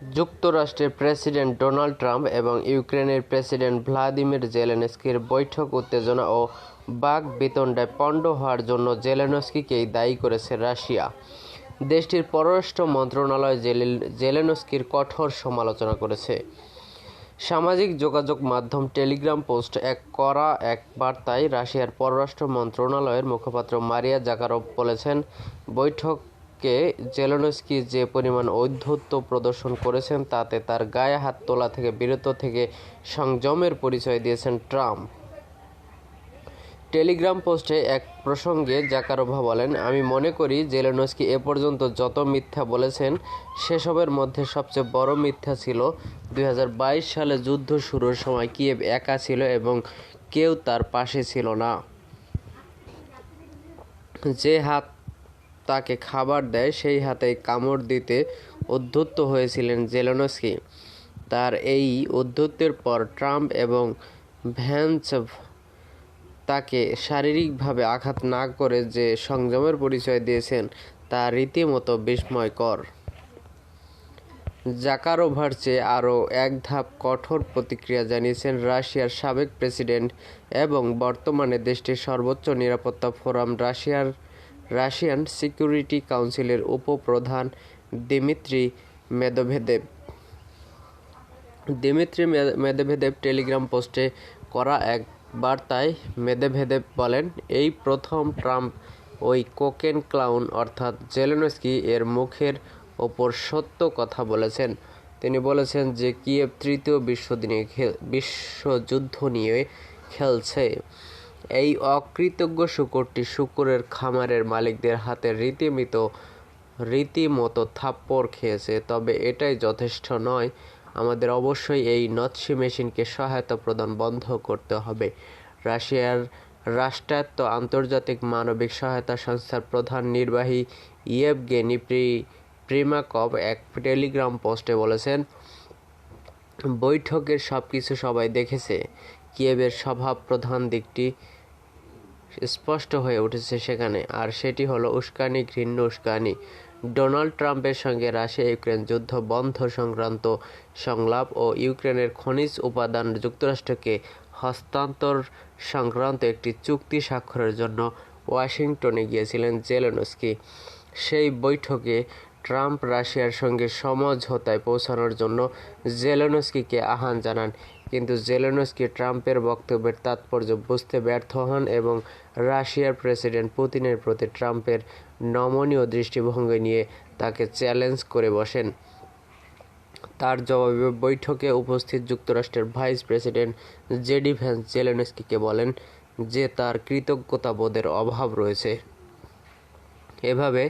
যুক্তরাষ্ট্রের president Donald Trump এবং ইউক্রেনের প্রেসিডেন্ট ভ্লাদিমির জেলেনস্কির বৈঠক উত্তেজনা ও বাকবিতণ্ডায় পণ্ড হওয়ার জন্য জেলেনস্কিকেই দায়ী করেছে রাশিয়া। দেশটির পররাষ্ট্র মন্ত্রণালয় জেলেনস্কির কঠোর সমালোচনা করেছে। সামাজিক যোগাযোগ মাধ্যম টেলিগ্রাম পোস্ট এক করা এক বার্তায় রাশিয়ার পররাষ্ট্র মন্ত্রণালয়ের মুখপাত্র মারিয়া জাকারভ বলেছেন, বৈঠকে জেলেনস্কি যে পরিমাণ ঔদ্ধত্য প্রদর্শন করেছেন, তাতে তার গায়ে হাত তোলা থেকে বিরত থেকে সংযমের পরিচয় দিয়েছেন ট্রাম্প। টেলিগ্রাম পোস্টে এক প্রসঙ্গে জাকারোভা বলেন, আমি মনে করি জেলেনস্কি এ পর্যন্ত যত মিথ্যা বলেছেন, সেসবের মধ্যে সবচেয়ে বড় মিথ্যা ছিল দুই হাজার বাইশ সালে যুদ্ধ শুরুর সময় কিয়েভ একা ছিল এবং কেউ তার পাশে ছিল না। যে হাত তাকে খাবার দেয়, সেই হাতেই কামড় দিতে উদ্ধত্ত হয়েছিলেন জেলেনস্কি। তার এই উদ্ধত্তের পর ট্রাম্প এবং ভ্যান্স তাকে শারীরিকভাবে আঘাত না করে যে সংযমের পরিচয় দিয়েছেন, তা রীতিমতো বিস্ময়কর জাকারোভার চেয়ে আরও এক ধাপ কঠোর প্রতিক্রিয়া জানিয়েছেন রাশিয়ার সাবেক প্রেসিডেন্ট এবং বর্তমানে দেশটির সর্বোচ্চ নিরাপত্তা ফোরাম রাশিয়ার রাশিয়ান সিকিউরিটি কাউন্সিলের উপপ্রধান Dmitry Medvedev. Dmitry Medvedev Telegram পোস্টে করা এক বার্তায় মেদভেদেব বলেন, এই প্রথম ট্রাম্প ওই কোকেন ক্লাউন অর্থাৎ জেলেনস্কি এর মুখের ওপর সত্য কথা বলেছেন। তিনি বলেছেন যে কিয়েভ তৃতীয় বিশ্বদিনে বিশ্বযুদ্ধ নিয়ে খেলছে। এই অকৃতজ্ঞ শুকরটি শুকুরের খামারের মালিকদের হাতে রীতিমিত, রীতিমতো থাপ্পড় খেয়েছে, তবে এটাই যথেষ্ট নয়। আমাদের অবশ্যই এই নৎসি মেশিনকে সহায়তা প্রদান বন্ধ করতে হবে। রাশিয়ার রাষ্ট্রায়ত্ত আন্তর্জাতিক মানবিক সহায়তা সংস্থার প্রধান নির্বাহী ইয়েভগেনি প্রি, প্রিমাকভ এক টেলিগ্রাম পোস্টে বলেছেন, বৈঠকের সব কিছু সবাই দেখেছে। কিয়েভের স্বভাব প্রধান দিকটি স্পষ্ট হয়ে উঠেছে সেখানে, আর সেটি হলো উস্কানি, ঘৃণ্য উস্কানি। ডোনাল্ড ট্রাম্পের সঙ্গে রাশিয়া ইউক্রেন যুদ্ধ বন্ধ সংক্রান্ত সংলাপ ও ইউক্রেনের খনিজ উপাদান যুক্তরাষ্ট্রকে হস্তান্তর সংক্রান্ত একটি চুক্তি স্বাক্ষরের জন্য ওয়াশিংটনে গিয়েছিলেন জেলেনস্কি। সেই বৈঠকে ট্রাম্প রাশিয়ার সঙ্গে সমঝোতায় পৌঁছানোর জন্য জেলেনস্কিকে আহ্বান জানান। কিন্তু জেলেনস্কি ট্রাম্পের বক্তব্যের তাৎপর্য বুঝতে ব্যর্থ হন এবং রাশিয়ার প্রেসিডেন্ট পুতিনের প্রতি ট্রাম্পের নমনীয় দৃষ্টিভঙ্গি নিয়ে তাকে চ্যালেঞ্জ করে বসেন। তার জবাবে বৈঠকে উপস্থিত যুক্তরাষ্ট্রের vice president J D Vance জেলেনস্কিকে বলেন যে তার কৃতজ্ঞতাবোধের অভাব রয়েছে। এভাবে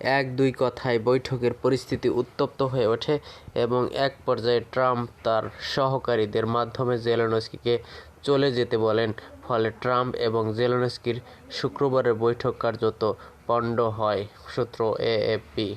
এক দুই কথায় বৈঠকের পরিস্থিতি উত্তপ্ত হয়ে ওঠে এবং এক পর্যায়ে ট্রাম্প তার সহকারীদের মাধ্যমে জেলেনস্কিকে চলে যেতে বলেন। ফলে ট্রাম্প এবং জেলেনস্কির শুক্রবারের বৈঠক কার্যত পণ্ড হয়, সূত্র এএফপি।